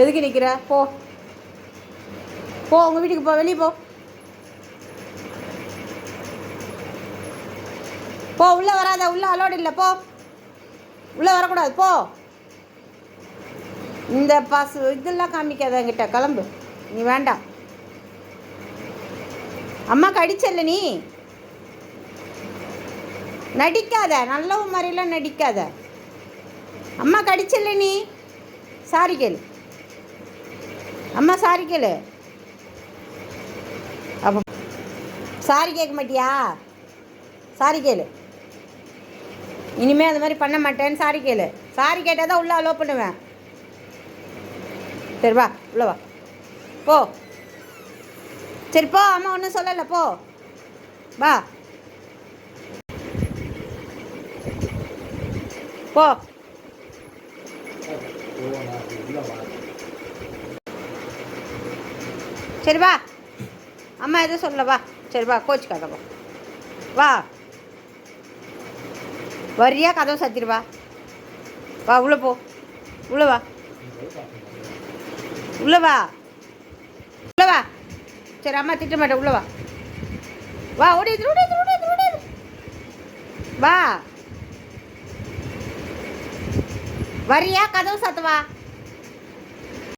எதுக்கு நிற்கிற போ. போ உங்கள் வீட்டுக்கு போ வெளியே போ. போ உள்ளே வராத உள்ளே அலோடு இல்லை போ. உள்ளே வரக்கூடாது போ. இந்த பாசு இதெல்லாம் காமிக்காத என்கிட்ட கிளம்பு. நீ வேண்டாம் அம்மா அடிச்சல்ல நீ? நடிக்காத நல்ல மாதிரிலாம் நடிக்காத. அம்மா கடிச்சல்ல நீ? சாரி கேளு. அம்மா சாரி கேளு. அப்போ சாரி கேட்க மாட்டியா? சாரி கேளு. இனிமேல் அந்த மாதிரி பண்ண மாட்டேன்னு சாரி கேளு. சாரி கேட்டால் தான் உள்ளே அலோ பண்ணுவேன். சரி வா உள்ள வா. போ. சரி போ அம்மா ஒன்றும் சொல்லலை போ. வா. போ. சரி வா. அம்மா எதுவும் சொல்லல வா. சரி வா கோச்சு வா. வா. வரியா கதவு சத்திருவா வா. வா உள்ளே போ. உள்ளே வா. உள்ளே வா. உள்ளே வா. சரி அம்மா திட்ட மாட்டேன் உள்ளே வா. வா ஓடி வா. வரியா கதவு சாத்துவா?